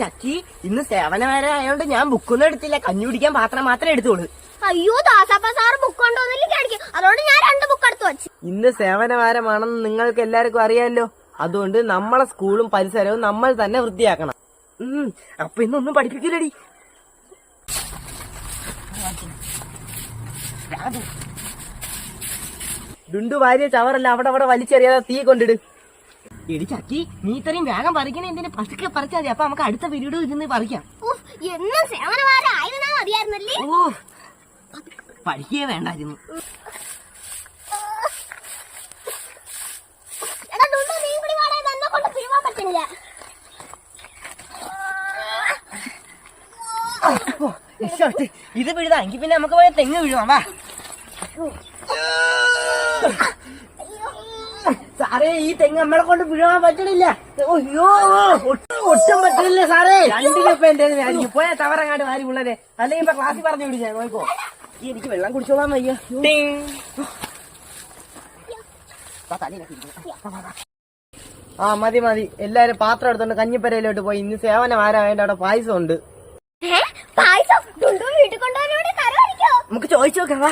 ചക്കി ഇന്ന് സേവനവേല ആയതുകൊണ്ട് ഞാൻ ബുക്കൊന്നും എടുത്തില്ല. കഞ്ഞി കുടിക്കാൻ പാത്രം മാത്രമേ എടുത്തോളൂ അയ്യോ ദാസപ്പ സാറ് ബുക്ക് കൊണ്ടുവന്നില്ല അതുകൊണ്ട് ഞാൻ രണ്ട് ബുക്ക് എടുത്തു വെച്ചു. ഇന്ന് സേവനവാരമാണെന്ന് നിങ്ങൾക്ക് എല്ലാവർക്കും അറിയാമല്ലോ അതുകൊണ്ട് നമ്മളെ സ്കൂളും പരിസരവും നമ്മൾ തന്നെ വൃത്തിയാക്കണം. ഉം, അപ്പൊ ഇന്നൊന്നും പഠിപ്പിക്കില്ലടി. ഡുണ്ടു വാരിയ ചവറല്ല അവിടെ അവിടെ വലിച്ചെറിയാതെ തീ കൊണ്ടിട്. എടി ചക്കി നീ ഇത്രയും വേഗം പറിക്കണേ എന്തിനു? പതുക്കെ പറിച്ചാൽ മതി. അപ്പൊ നമുക്ക് അടുത്ത വീഡിയോ ഇരുന്ന് പറിക്കാം. എന്നും മതിയായിരുന്നല്ലേ? ഓ പഠിക്കേ വേണ്ടായിരുന്നു. ഇത് പിഴുതാ എങ്കിൽ പിന്നെ നമുക്ക് പോയ തെങ്ങ് വീഴുവാ. വാ. സാറേ ഈ തെങ്ങ് നമ്മളെ കൊണ്ട് വീഴാൻ പറ്റണില്ല. അയ്യോ ഒട്ടും ഒട്ടും പറ്റണില്ല സാറേ. രണ്ടിനിപ്പോ എന്റെ ആയിരിക്കും പോയ തവറങ്ങാണ്ട് വാരി ഉള്ളത്. അല്ലെങ്കിൽ ഇപ്പൊ ക്ലാസ്സിൽ പറഞ്ഞു വിടിച്ചാ നോക്കോ. ഈ എനിക്ക് വെള്ളം കുടിച്ചോളാൻ വയ്യ. ആ മതി മതി. എല്ലാരും പാത്രം എടുത്തോണ്ട് കഞ്ഞിപ്പരയിലോട്ട് പോയി. ഇന്ന് സേവനം ആരാ? വേണ്ട അവിടെ പായസം ഉണ്ട്. ഏ? പായസം? ദുണ്ടു വീട്ടിൽ കൊണ്ടുപോകാൻ നമുക്ക് ചോദിച്ചു നോക്കാം വാ.